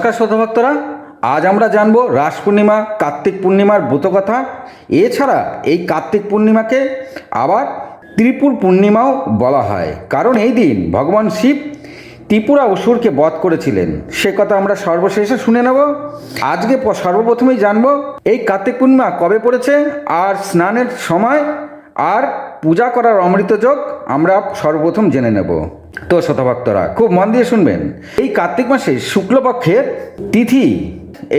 নমস্কার শ্রোতভক্তরা আজ আমরা জানব রাস পূর্ণিমা, কার্তিক পূর্ণিমার ব্রতকথা এছাড়া এই কার্তিক পূর্ণিমাকে আবার ত্রিপুর পূর্ণিমাও বলা হয়। কারণ এই দিন ভগবান শিব ত্রিপুরা অসুরকে বধ করেছিলেন। সে কথা আমরা সর্বশেষে শুনে নেব। আজকে সর্বপ্রথমেই জানব এই কার্তিক পূর্ণিমা কবে পড়েছে, আর স্নানের সময় আর পূজা করার অমৃত যোগ আমরা সর্বপ্রথম জেনে নেব। তো শতভক্তরা, খুব মন দিয়ে শুনবেন। এই কার্তিক মাসে শুক্লপক্ষের তিথি,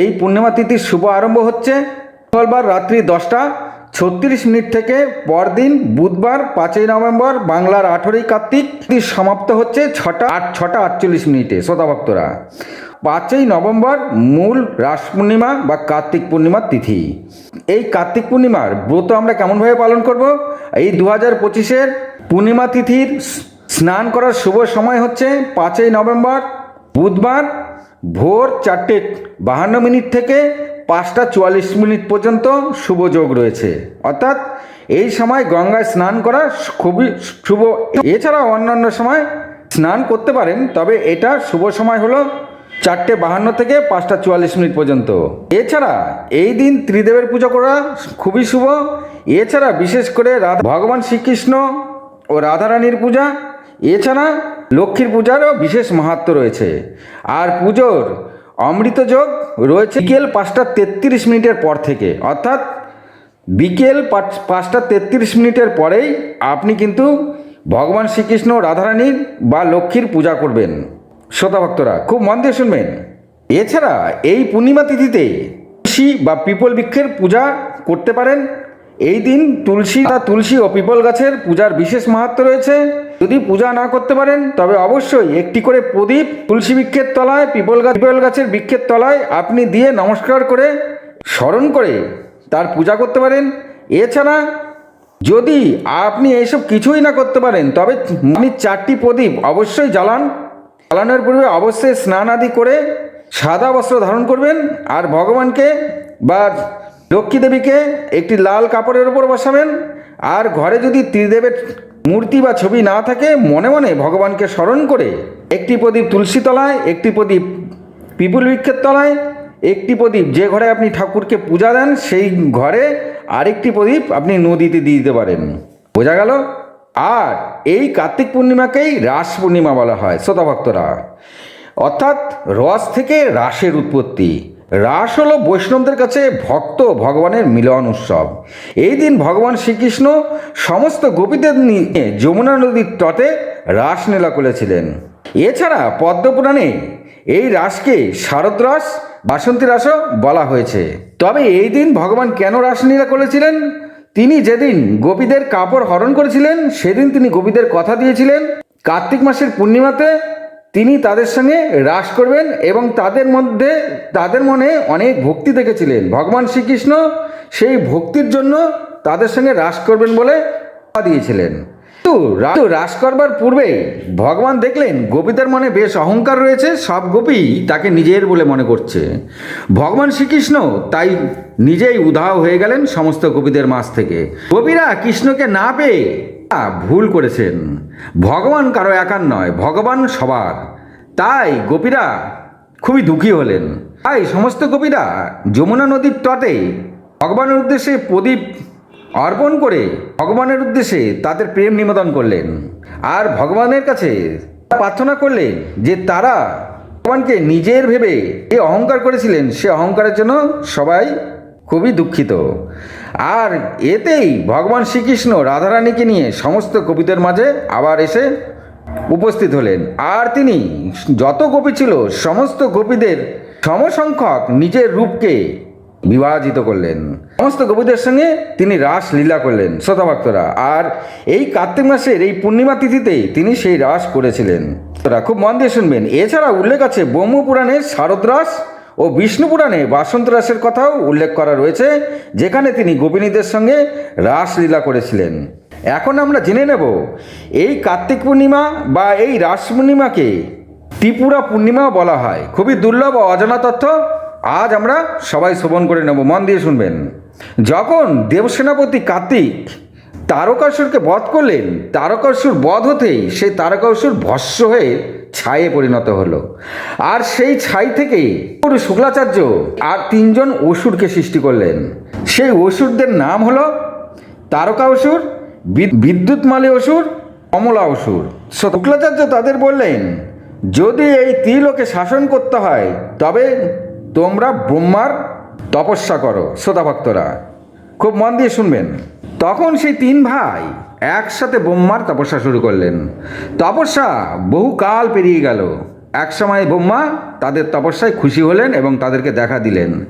এই পূর্ণিমা তিথির শুভ আরম্ভ হচ্ছে মঙ্গলবার রাত্রি দশটা ছত্রিশ মিনিট থেকে পরদিন বুধবার পাঁচই নভেম্বর বাংলার আঠেরোই কার্তিক সমাপ্ত হচ্ছে ছটা আট, ছটা আটচল্লিশ মিনিটে শ্রোতাভক্তরা পাঁচই নভেম্বর মূল রাস পূর্ণিমা বা কার্তিক পূর্ণিমার তিথি। এই কার্তিক পূর্ণিমার ব্রত আমরা কেমনভাবে পালন করব? এই দু হাজার পঁচিশের পূর্ণিমা তিথির স্নান করার শুভ সময় হচ্ছে পাঁচই নভেম্বর, বুধবার ভোর চারটে বাহান্ন মিনিট থেকে পাঁচটা চুয়াল্লিশ মিনিট পর্যন্ত শুভ যোগ রয়েছে। অর্থাৎ এই সময় গঙ্গায় স্নান করা খুবই শুভ। এছাড়া অন্যান্য সময় স্নান করতে পারেন, তবে এটা শুভ সময় হলো চারটে বাহান্ন থেকে পাঁচটা চুয়াল্লিশ মিনিট পর্যন্ত। এছাড়া এই দিন ত্রিদেবের পুজো করা খুবই শুভ। এছাড়া বিশেষ করে রাধা ভগবান শ্রীকৃষ্ণ ও রাধারানীর পূজা এছাড়া লক্ষ্মীর পূজারও বিশেষ মাহাত্ম রয়েছে। আর পুজোর অমৃত যোগ রয়েছে বিকেল পাঁচটা তেত্রিশ মিনিটের পর থেকে। অর্থাৎ বিকেল পাঁচ- পাঁচটা তেত্রিশ মিনিটের পরেই আপনি কিন্তু ভগবান শ্রীকৃষ্ণ রাধারানীর বা লক্ষ্মীর পূজা করবেন। শ্রোতাভক্তরা খুব মন দিয়ে শুনবেন। এছাড়া এই পূর্ণিমা তিথিতে বা পিপল বৃক্ষের পূজা করতে পারেন। এই দিন তুলসী বা তুলসী ও পিপল গাছের পূজার বিশেষ মাহাত্ম রয়েছে। যদি পূজা না করতে পারেন, তবে অবশ্যই একটি করে প্রদীপ তুলসী বৃক্ষের তলায়, পিপল গাছ, পিপল গাছের বৃক্ষের তলায় আপনি দিয়ে নমস্কার করে, স্মরণ করে তার পূজা করতে পারেন। এছাড়া যদি আপনি এইসব কিছুই না করতে পারেন, তবে আপনি চারটি প্রদীপ অবশ্যই জ্বালান। জ্বালানোর পূর্বে অবশ্যই স্নান আদি করে সাদা বস্ত্র ধারণ করবেন। আর ভগবানকে বা লক্ষ্মী দেবীকে একটি লাল কাপড়ের উপর বসাবেন, আর ঘরে যদি ত্রিদেবের মূর্তি বা ছবি না থাকে, মনে মনে ভগবানকে স্মরণ করে একটি প্রদীপ তুলসী তলায়, একটি প্রদীপ পিপুল বৃক্ষের তলায়, একটি প্রদীপ যে ঘরে আপনি ঠাকুরকে পূজা দেন, সেই ঘরে আরেকটি প্রদীপ আপনি নদীতে দিয়ে দিতে পারেন। বোঝা গেল? আর এই কার্তিক পূর্ণিমাকেই রাস পূর্ণিমা বলা হয়, শ্রোতাভক্তরা। অর্থাৎ রস থেকে রাসের উৎপত্তি। রাস হলো বৈষ্ণবদের কাছে ভক্ত ভগবানের মিলন উৎসব। এই দিন ভগবান শ্রীকৃষ্ণ সমস্ত গোপীদের নিয়ে যমুনা নদীর তটে রাসলীলা করেছিলেন। এছাড়া পদ্মপুরাণে এই রাসকে শারদ রাস, বাসন্তী রাসও বলা হয়েছে। তবে এই দিন ভগবান কেন রাসলীলা করেছিলেন? তিনি যেদিন গোপীদের কাপড় হরণ করেছিলেন, সেদিন তিনি গোপীদের কথা দিয়েছিলেন। কার্তিক মাসের পূর্ণিমাতে তিনি তাদের সঙ্গে রাস করবেন এবং তাদের মধ্যে, তাদের মনে অনেক ভক্তি দেখেছিলেন। ভগবান শ্রীকৃষ্ণ সেই ভক্তির জন্য তাদের সঙ্গে রাস করবেন বলে দিয়েছিলেন। কিন্তু রাস করবার পূর্বে ভগবান দেখলেন গোপীদের মনে বেশ অহংকার রয়েছে, সব গোপী তাকে নিজের বলে মনে করছে। ভগবান শ্রীকৃষ্ণ তাই নিজেই উধাও হয়ে গেলেন সমস্ত গোপীদের মাঝ থেকে। গোপীরা কৃষ্ণকে না পেয়ে ভুল করেছেন। ভগবান কারও একার নয়, ভগবান সবার। তাই গোপীরা খুবই দুঃখী হলেন। তাই সমস্ত গোপীরা যমুনা নদীর তটে ভগবানের উদ্দেশ্যে প্রদীপ অর্পণ করে ভগবানের উদ্দেশ্যে তাদের প্রেম নিবেদন করলেন। আর ভগবানের কাছে প্রার্থনা করলেন যে তারা ভগবানকে নিজের ভেবে যে অহংকার করেছিলেন, সে অহংকারের জন্য সবাই খুবই দুঃখিত। আর এতেই ভগবান শ্রীকৃষ্ণ রাধারানীকে নিয়ে সমস্ত কবিদের মাঝে আবার এসে উপস্থিত হলেন। আর তিনি যত গোপী ছিল, সমস্ত গোপীদের সমসংখ্যক নিজের রূপকে বিভাজিত করলেন। সমস্ত গোপীদের সঙ্গে তিনি রাস লীলা করলেন শ্রোতাভক্তরা। আর এই কার্তিক মাসের এই পূর্ণিমা তিথিতে তিনি সেই রাস করেছিলেন। খুব মন দিয়ে শুনবেন। এছাড়া উল্লেখ আছে ব্রহ্মপুরাণের শারদ রাস ও বিষ্ণু পুরাণে বাসন্ত রাসের কথাও উল্লেখ করা রয়েছে, যেখানে তিনি গোপিনীদের সঙ্গে রাসলীলা করেছিলেন। এখন আমরা জেনে নেব, এই কার্তিক পূর্ণিমা বা এই রাস পূর্ণিমাকে ত্রিপুরা পূর্ণিমাও বলা হয়। খুবই দুর্লভ ও অজানা তথ্য আজ আমরা সবাই শ্রবণ করে নেব, মন দিয়ে শুনবেন। যখন দেবসেনাপতি কার্তিক তারকাসুরকে বধ করলেন, তারকাসুর বধ হতেই সেই তারকাসুর ভস্য হয়ে ছায়ে পরিণত হলো। আর সেই ছাই থেকেই গুরু শুক্লাচার্য আর তিনজন অসুরকে সৃষ্টি করলেন। সেই অসুরদের নাম হলো তারকা অসুর, বিদ- বিদ্যুৎমালী অসুর অমলা অসুর। শুক্লাচার্য তাদের বললেন, যদি এই ত্রিলোকে শাসন করতে হয়, তবে তোমরা ব্রহ্মার তপস্যা করো শ্রোতা ভক্তরা খুব মন দিয়ে শুনবেন। তখন সেই তিন ভাই একসাথে ব্রহ্মার তপস্যা শুরু করলেন। তপস্যা বহুকাল পেরিয়ে গেল। একসময় ব্রহ্মা তাদের তপস্যায় খুশি হলেন এবং তাদেরকে দেখা দিলেন।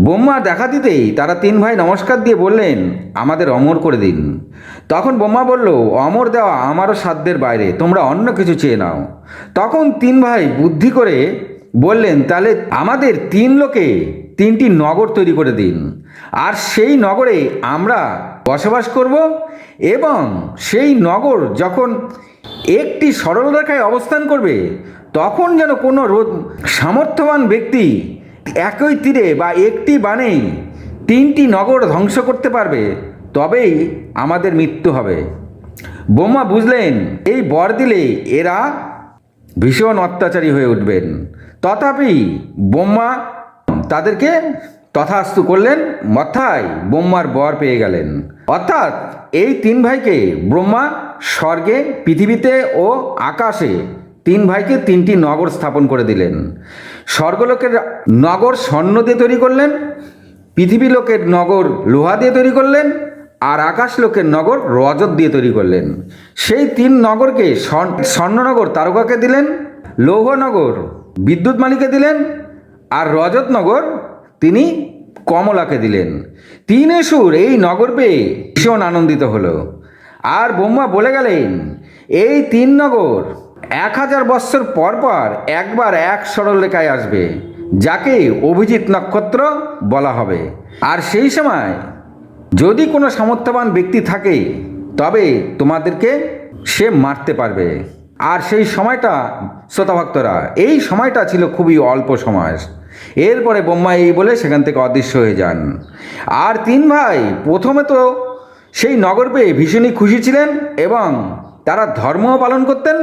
ব্রহ্মা দেখা দিতেই তারা তিন ভাই নমস্কার দিয়ে বললেন, আমাদের অমর করে দিন। তখন ব্রহ্মা বলল, অমর দেওয়া আমারও সাধ্যের বাইরে, তোমরা অন্য কিছু চেয়ে নাও। তখন তিন ভাই বুদ্ধি করে বললেন, তাহলে আমাদের তিন লোকে তিনটি নগর তৈরি করে দিন। আর সেই নগরে আমরা বসবাস করব এবং সেই নগর যখন একটি সরল রেখায় অবস্থান করবে, তখন যেন কোনো রোদ, সামর্থ্যবান ব্যক্তি একই তীরে বা একটি বানেই তিনটি নগর ধ্বংস করতে পারবে, তবেই আমাদের মৃত্যু হবে। বোমা বুঝলেন, এই বর দিলে এরা ভীষণ অত্যাচারী হয়ে উঠবেন। তথাপি বোম্মা তাদেরকে তথাস্তু করলেন মথায় বোম্মার বর পেয়ে গেলেন। অর্থাৎ এই তিন ভাইকে ব্রহ্মা স্বর্গে, পৃথিবীতে ও আকাশে তিন ভাইকে তিনটি নগর স্থাপন করে দিলেন। স্বর্গলোকের নগর স্বর্ণ দিয়ে তৈরি করলেন পৃথিবী লোকের নগর লোহা দিয়ে তৈরি করলেন, আর আকাশ লোকের নগর রজত দিয়ে তৈরি করলেন। সেই তিন নগরকে স্বর্ণনগর তারকাকে দিলেন, লৌহনগর বিদ্যুৎ মালিকে দিলেন, আর রজতনগর তিনি কমলাকে দিলেন। তিন সুর এই নগর পেয়ে ভীষণ আনন্দিত হলো। আর ব্রহ্মা বলে গেলেন, এই তিন নগর এক হাজার বৎসর পর পর একবার এক সরল রেখায় আসবে, যাকে অভিজিৎ নক্ষত্র বলা হবে। আর সেই সময় যদি কোনো সামর্থ্যবান ব্যক্তি থাকে, তবে তোমাদেরকে সে মারতে পারবে। আর সেই সময়টা শ্রোতাভক্তরা, এই সময়টা ছিল খুবই অল্প সময়। এরপরে বোম্মা এই বলে সেখান থেকে অদৃশ্য হয়ে যান। আর তিন ভাই, প্রথমে তো সেই নগর পেয়ে ভীষণই খুশি ছিলেন এবং তারা ধর্মও পালন করতেন,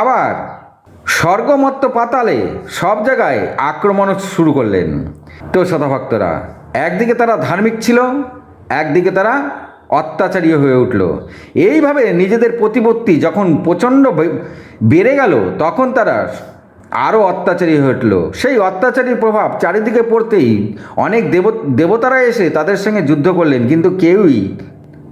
আবার স্বর্গমত্ত পাতালে সব জায়গায় আক্রমণ শুরু করলেন। তো শতভক্তরা, একদিকে তারা ধার্মিক ছিল, একদিকে তারা অত্যাচারী হয়ে উঠল। এইভাবে নিজেদের প্রতিপত্তি যখন প্রচণ্ড বেড়ে গেল, তখন তারা আরও অত্যাচারী হয়ে উঠল। সেই অত্যাচারীর প্রভাব চারিদিকে পড়তেই অনেক দেব, দেবতারা এসে তাদের সঙ্গে যুদ্ধ করলেন, কিন্তু কেউই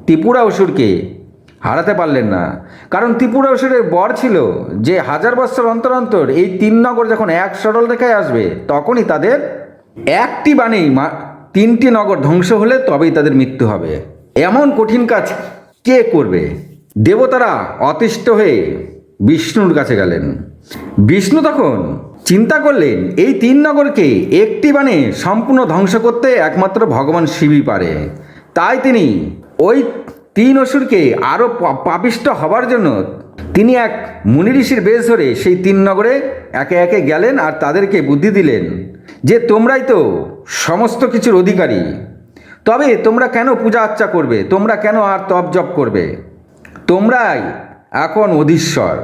ত্রিপুরা অসুরকে হারাতে পারলেন না। কারণ ত্রিপুরা অসুরের বর ছিল যে হাজার বছর অন্তর অন্তর এই তিন নগর যখন এক সরল রেখায় আসবে, তখনই তাদের একটি বাণী মা, তিনটি নগর ধ্বংস হলে তবেই তাদের মৃত্যু হবে। এমন কঠিন কাজ কে করবে? দেবতারা অতিষ্ঠ হয়ে বিষ্ণুর কাছে গেলেন। বিষ্ণু তখন চিন্তা করলেন, এই তিন নগরকে একটি বাণে সম্পূর্ণ ধ্বংস করতে একমাত্র ভগবান শিবই পারে। তাই তিনি ওই তিন অসুরকে আরও পাপিষ্ট হবার জন্য তিনি এক মুনি ঋষির বেশ ধরে সেই তিন নগরে একে একে গেলেন আর তাদেরকে বুদ্ধি দিলেন যে তোমরাই তো সমস্ত কিছুর অধিকারী। তবে তোমরা কেন পূজা আর্চা করবে? তোমরা কেন আর তপ জপ করবে? তোমরাই এখন অধীশ্বর।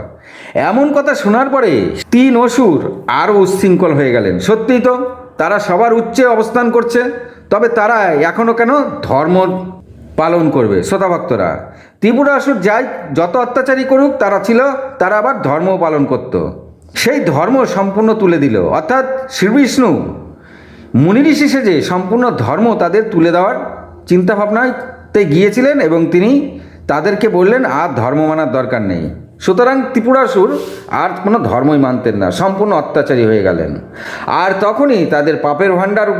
এমন কথা শোনার পরে তিন অসুর আরও উচ্ছৃঙ্খল হয়ে গেলেন। সত্যিই তো, তারা সবার উচ্চে অবস্থান করছে, তবে তারা এখনও কেন ধর্ম পালন করবে? শ্রোতাভক্তরা, ত্রিপুরা অসুর যাই যত অত্যাচারী করুক, তারা ছিল, তারা আবার ধর্ম পালন করত। সেই ধর্ম সম্পূর্ণ তুলে দিল। অর্থাৎ শ্রীবিষ্ণু মুনি ঋষি সেজে সম্পূর্ণ ধর্ম তাদের তুলে দেওয়ার চিন্তাভাবনাতে গিয়েছিলেন এবং তিনি তাদেরকে বললেন, আর ধর্ম মানার দরকার নেই। সুতরাং ত্রিপুরাসুর আর কোনো ধর্মই মানতেন না, সম্পূর্ণ অত্যাচারী হয়ে গেলেন। আর তখনই তাদের পাপের ভাণ্ডার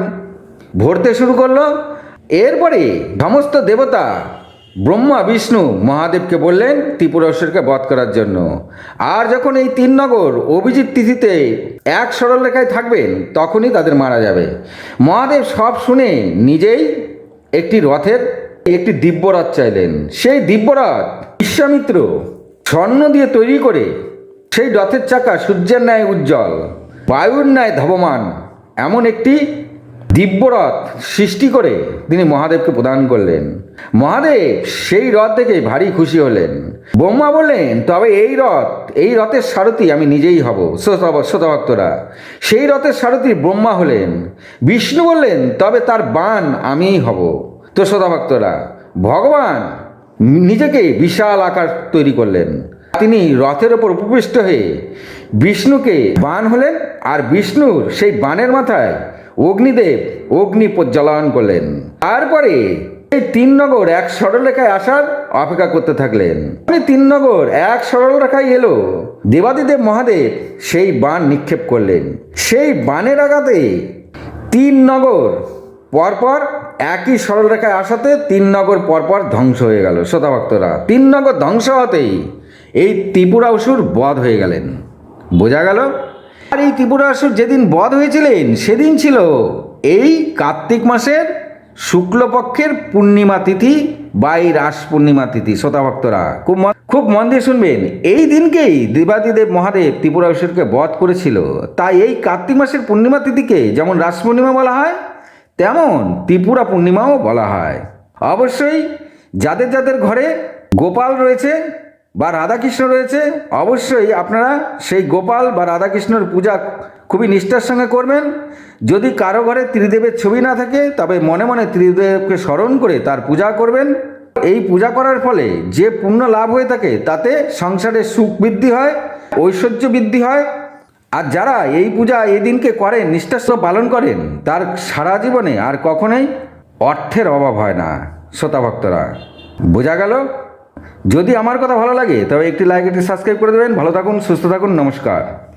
ভরতে শুরু করল। এরপরে সমস্ত দেবতা, ব্রহ্মা, বিষ্ণু, মহাদেবকে বললেন ত্রিপুরাসুরকে বধ করার জন্য। আর যখন এই তিন নগর অভিজিৎ তিথিতে এক সরল রেখায় থাকবেন, তখনই তাদের মারা যাবে। মহাদেব সব শুনে নিজেই একটি রথের একটি দিব্যরথ চাইলেন। সেই দিব্যরথ, বিশ্বামিত্র স্বর্ণ দিয়ে তৈরি করে সেই রথের চাকা সূর্যের ন্যায় উজ্জ্বল, বায়ুর ন্যায় ধাবমান এমন একটি দিব্যরথ সৃষ্টি করে তিনি মহাদেবকে প্রদান করলেন। মহাদেব সেই রথ দেখে ভারী খুশি হলেন। ব্রহ্মা বললেন, তবে এই রথ, এই রথের সারথি আমি নিজেই হব। শ্রোতা- শ্রোতাভক্তরা, সেই রথের সারথি ব্রহ্মা হলেন। বিষ্ণু বললেন, তবে তার বান আমিই হব। তো শ্রোতাভক্তরা, ভগবান নিজেকে বিশাল আকার তৈরি করলেন। তিনি রথের ওপর উপবিষ্ট হয়ে বিষ্ণুকে বান হলেন আর বিষ্ণুর সেই বানের মাথায় অগ্নিদেব অগ্নি প্রজ্বালন করলেন। তারপরে এই তিন নগর এক সরলরেখায় আসার অপেক্ষা করতে থাকলেন। তিন নগর এক সরলরেখায় এলো। দেবাদিদেব মহাদেব সেই বান নিক্ষেপ করলেন। সেই বানের আঘাতে তিন নগর পরপর একই সরলরেখায় আসাতে তিন নগর পরপর ধ্বংস হয়ে গেল শ্রোতাভক্তরা তিন নগর ধ্বংস হতেই এই ত্রিপুরা অসুর বধ হয়ে গেলেন। বোঝা গেল? আর এই ত্রিপুরা অসুর যেদিন বধ হয়েছিলেন, সেদিন ছিল এই কার্তিক মাসের শুক্লপক্ষের পূর্ণিমা তিথি বা এই রাস পূর্ণিমা তিথি শ্রোতাভক্তরা খুব খুব মন দিয়ে শুনবেন, এই দিনকেই দেবাদিদেব মহাদেব ত্রিপুরা অসুরকে বধ করেছিল। তাই এই কার্তিক মাসের পূর্ণিমা তিথিকে যেমন রাস পূর্ণিমা বলা হয় তেমন ত্রিপুরা পূর্ণিমাও বলা হয়। অবশ্যই যাদের যাদের ঘরে গোপাল রয়েছে বা রাধাকৃষ্ণ রয়েছে, অবশ্যই আপনারা সেই গোপাল বা রাধাকৃষ্ণর পূজা খুবই নিষ্ঠার সঙ্গে করবেন। যদি কারও ঘরে ত্রিদেবের ছবি না থাকে, তবে মনে মনে ত্রিদেবকে স্মরণ করে তার পূজা করবেন। এই পূজা করার ফলে যে পুণ্য লাভ হয়ে থাকে, তাতে সংসারে সুখ বৃদ্ধি হয়, ঐশ্বর্য বৃদ্ধি হয় আর যারা এই পূজা এদিনকে দিনকে করেন নিষ্ঠাস পালন করেন, তার সারা জীবনে আর কখনোই অর্থের অভাব হয় না, শ্রোতা ভক্তরা। বোঝা গেল? যদি আমার কথা ভালো লাগে, তবে একটি লাইক একটি সাবস্ক্রাইব করে দেবেন। ভালো থাকুন, সুস্থ থাকুন, নমস্কার।